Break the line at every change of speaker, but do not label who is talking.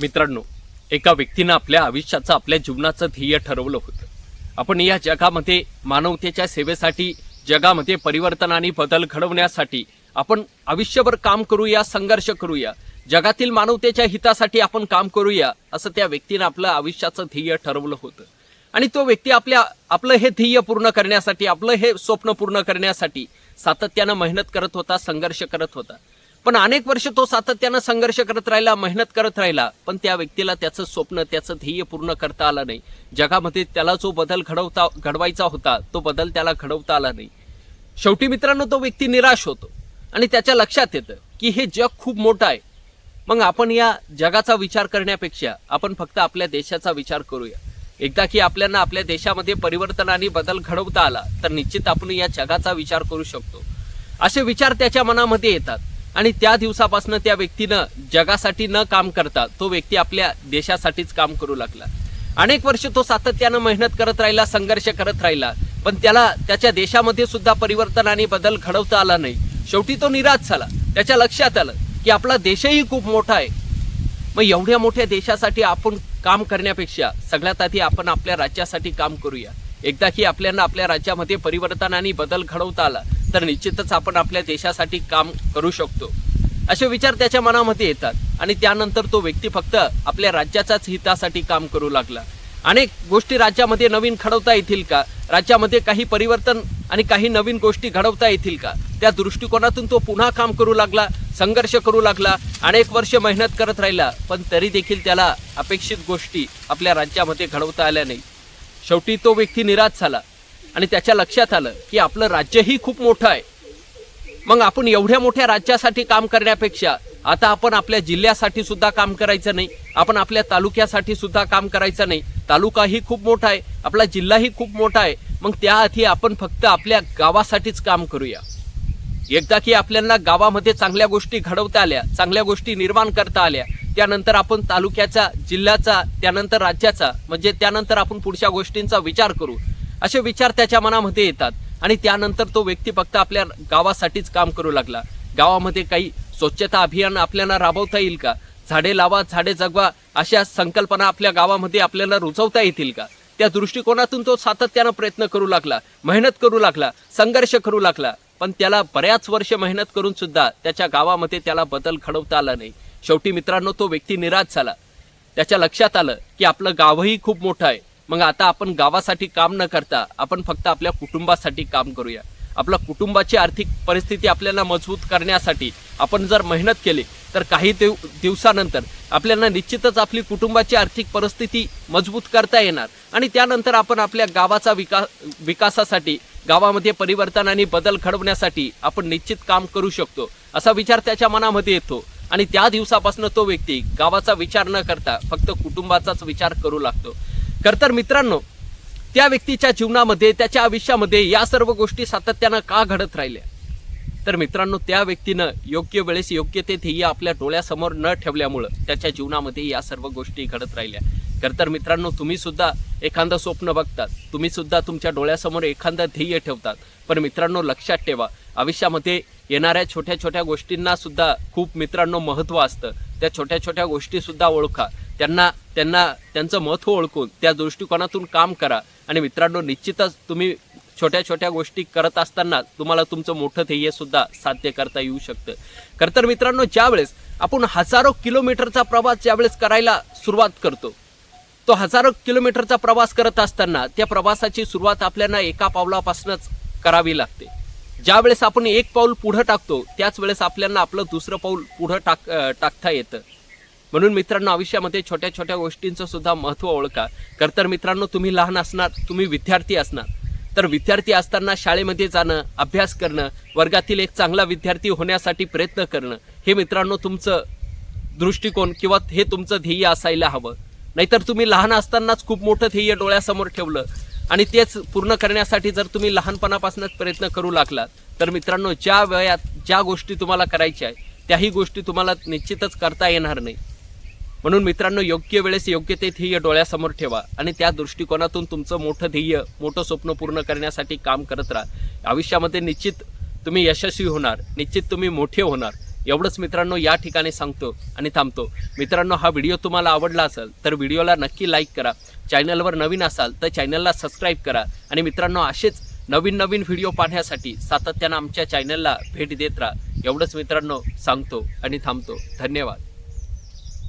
मित्रांनो एका व्यक्तीनं आपल्या आयुष्याचं आपल्या जीवनाचं ध्येय ठरवलं होतं. आपण या जगामध्ये मानवतेच्या सेवेसाठी जगामध्ये परिवर्तन आणि बदल घडवण्यासाठी आपण आयुष्यभर काम करूया संघर्ष करूया. जगातील मानवतेच्या हितासाठी आपण काम करूया असं त्या व्यक्तीनं आपलं आयुष्याचं ध्येय ठरवलं होतं. आणि तो व्यक्ती आपल्या आपलं हे ध्येय पूर्ण करण्यासाठी आपलं हे स्वप्न पूर्ण करण्यासाठी सातत्यानं मेहनत करत होता संघर्ष करत होता. पण अनेक वर्ष तो सातत्यानं संघर्ष करत राहिला मेहनत करत राहिला. पण त्या व्यक्तीला त्याचं स्वप्न त्याचं ध्येय पूर्ण करता आलं नाही. जगामध्ये त्याला जो बदल घडवता घडवायचा होता तो बदल त्याला घडवता आला नाही. शेवटी मित्रांनो तो व्यक्ती निराश होतो. आणि त्याच्या लक्षात येतं की हे जग खूप मोठं आहे. मग आपण या जगाचा विचार करण्यापेक्षा आपण फक्त आपल्या देशाचा विचार करूया. एकदा की आपल्याला आपल्या देशामध्ये परिवर्तन आणि बदल घडवता आला तर निश्चित आपण या जगाचा विचार करू शकतो. असे विचार त्याच्या मनामध्ये येतात. आणि त्या दिवसापासून त्या व्यक्तीनं जगासाठी न काम करता तो व्यक्ती आपल्या देशासाठीच काम करू लागला. अनेक वर्ष तो सातत्यानं मेहनत करत राहिला संघर्ष करत राहिला पण त्याला त्याच्या देशामध्ये सुद्धा परिवर्तन आणि बदल घडवता आला नाही. शेवटी तो निराश झाला. त्याच्या लक्षात आलं की आपला देशही खूप मोठा आहे. मग एवढ्या मोठ्या देशासाठी आपण काम करण्यापेक्षा सगळ्यात आधी आपण आपल्या राज्यासाठी काम करूया. एकदा की आपल्याला आपल्या राज्यामध्ये परिवर्तन आणि बदल घडवता आला तर निश्चितच आपण आपल्या देशासाठी काम करू शकतो. असे विचार त्याच्या मनामध्ये येतात आणि त्यानंतर तो व्यक्ती फक्त आपल्या राज्याच्याच हितासाठी काम करू लागला. अनेक गोष्टी राज्यामध्ये नवीन घडवता येतील का? राज्यामध्ये काही परिवर्तन आणि काही नवीन गोष्टी घडवता येतील का? त्या दृष्टिकोनातून तो पुन्हा काम करू लागला संघर्ष करू लागला अनेक वर्ष मेहनत करत राहिला पण तरी देखील त्याला अपेक्षित गोष्टी आपल्या राज्यामध्ये घडवता आल्या नाही शेवटी तो व्यक्ती निराश झाला. आणि त्याच्या लक्षात आलं की आपलं राज्यही खूप मोठं आहे. मग आपण एवढ्या मोठ्या राज्यासाठी काम करण्यापेक्षा आता आपण आपल्या जिल्ह्यासाठी सुद्धा काम करायचं नाही आपण आपल्या तालुक्यासाठी सुद्धा काम करायचं नाही. तालुकाही खूप मोठा आहे आपला जिल्हाही खूप मोठा आहे. मग त्याआधी आपण फक्त आपल्या गावासाठीच काम करूया. एकदा की आपल्याला गावामध्ये चांगल्या गोष्टी घडवता आल्या चांगल्या गोष्टी निर्माण करता आल्या त्यानंतर आपण तालुक्याचा जिल्ह्याचा त्यानंतर राज्याचा म्हणजे त्यानंतर आपण पुढच्या गोष्टींचा विचार करू. असे विचार त्याच्या मनामध्ये येतात. आणि त्यानंतर तो व्यक्ती फक्त आपल्या गावासाठीच काम करू लागला. गावामध्ये काही स्वच्छता अभियान आपल्याला राबवता येईल का? झाडे लावा झाडे जगवा अशा संकल्पना आपल्या गावामध्ये आपल्याला रुजवता येतील का? त्या दृष्टिकोनातून तो सातत्यानं प्रयत्न करू लागला. मेहनत करू लागला. संघर्ष करू लागला. पण त्याला बऱ्याच वर्ष मेहनत करून सुद्धा त्याच्या गावामध्ये त्याला बदल घडवता आला नाही. शेवटी मित्रांनो तो व्यक्ती निराश झाला. त्याच्या लक्षात आलं की आपलं गावही खूप मोठं आहे. मग आता आपण गावासाठी काम न करता आपण फक्त आपल्या कुटुंबासाठी काम करूया. आपल्या कुटुंबाची आर्थिक परिस्थिती आपल्याला मजबूत करण्यासाठी आपण जर मेहनत केली तर काही दिव दिवसानंतर आपल्याला निश्चितच आपली कुटुंबाची आर्थिक परिस्थिती मजबूत करता येणार. आणि त्यानंतर आपण आपल्या गावाचा विकास विकासासाठी गावामध्ये परिवर्तन आणि बदल घडवण्यासाठी आपण निश्चित काम करू शकतो असा विचार त्याच्या मनामध्ये येतो. आणि त्या दिवसापासून तो व्यक्ती गावाचा विचार न करता फक्त कुटुंबाचाच विचार करू लागतो. खर मित्रांनो त्या व्यक्तीच्या जीवनामध्ये त्याच्या आयुष्यामध्ये या सर्व गोष्टी सातत्यानं का घडत राहिल्या? तर मित्रांनो त्या व्यक्तीनं योग्य वेळेस योग्य ते ध्येय आपल्या डोळ्यासमोर न ठेवल्यामुळं त्याच्या जीवनामध्ये या सर्व गोष्टी घडत राहिल्या. खरं तर मित्रांनो तुम्ही सुद्धा एखादं स्वप्न बघतात. तुम्ही सुद्धा तुमच्या डोळ्यासमोर एखादं ध्येय ठेवतात. पण मित्रांनो लक्षात ठेवा आयुष्यामध्ये येणाऱ्या छोट्या छोट्या गोष्टींना सुद्धा खूप मित्रांनो महत्त्व असतं. त्या छोट्या छोट्या गोष्टीसुद्धा ओळखा. त्यांना त्यांना त्यांचं महत्त्व ओळखून त्या दृष्टिकोनातून काम करा. आणि मित्रांनो निश्चितच तुम्ही छोट्या छोट्या गोष्टी करत असताना तुम्हाला तुमचं मोठं ध्येय सुद्धा साध्य करता येऊ शकतं. खरं तर मित्रांनो ज्यावेळेस आपण हजारो किलोमीटरचा प्रवास ज्यावेळेस करायला सुरुवात करतो तो हजारो किलोमीटरचा प्रवास करत असताना त्या प्रवासाची सुरुवात आपल्याला एका पावलापासूनच करावी लागते. ज्यावेळेस आपण एक पाऊल पुढं टाकतो त्याच वेळेस आपल्याला आपलं दुसरं पाऊल पुढं टाक टाकता येतं. म्हणून मित्रांनो आयुष्यामध्ये छोट्या छोट्या गोष्टींचं सुद्धा महत्त्व ओळखा. खर तर मित्रांनो तुम्ही लहान असणार तुम्ही विद्यार्थी असणार. तर विद्यार्थी असताना शाळेमध्ये जाणं अभ्यास करणं वर्गातील एक चांगला विद्यार्थी होण्यासाठी प्रयत्न करणं हे मित्रांनो तुमचं दृष्टिकोन किंवा हे तुमचं ध्येय असायला हवं. नाहीतर तुम्ही लहान असतानाच खूप मोठं ध्येय डोळ्यासमोर ठेवलं आणि तेच पूर्ण करण्यासाठी जर तुम्ही लहानपणापासूनच प्रयत्न करू लागलात तर मित्रांनो ज्या वयात ज्या गोष्टी तुम्हाला करायच्या आहे त्याही गोष्टी तुम्हाला निश्चितच करता येणार नाही. म्हणून मित्रांनो योग्य वेळेस योग्य ते ध्येय डोळ्यासमोर ठेवा आणि त्या दृष्टिकोनातून तुमचं मोठं ध्येय मोठं स्वप्न पूर्ण करण्यासाठी काम करत राहा. आयुष्यामध्ये निश्चित तुम्ही यशस्वी होणार निश्चित तुम्ही मोठे होणार. एवढंच मित्रांनो या ठिकाणी सांगतो आणि थांबतो. मित्रांनो हा व्हिडिओ तुम्हाला आवडला असेल तर व्हिडिओला नक्की लाईक करा. चॅनलवर नवीन असाल तर चॅनलला सबस्क्राईब करा. आणि मित्रांनो असेच नवीन नवीन व्हिडिओ पाहण्यासाठी सातत्यानं आमच्या चॅनलला भेट देत राहा. एवढंच मित्रांनो सांगतो आणि थांबतो. धन्यवाद.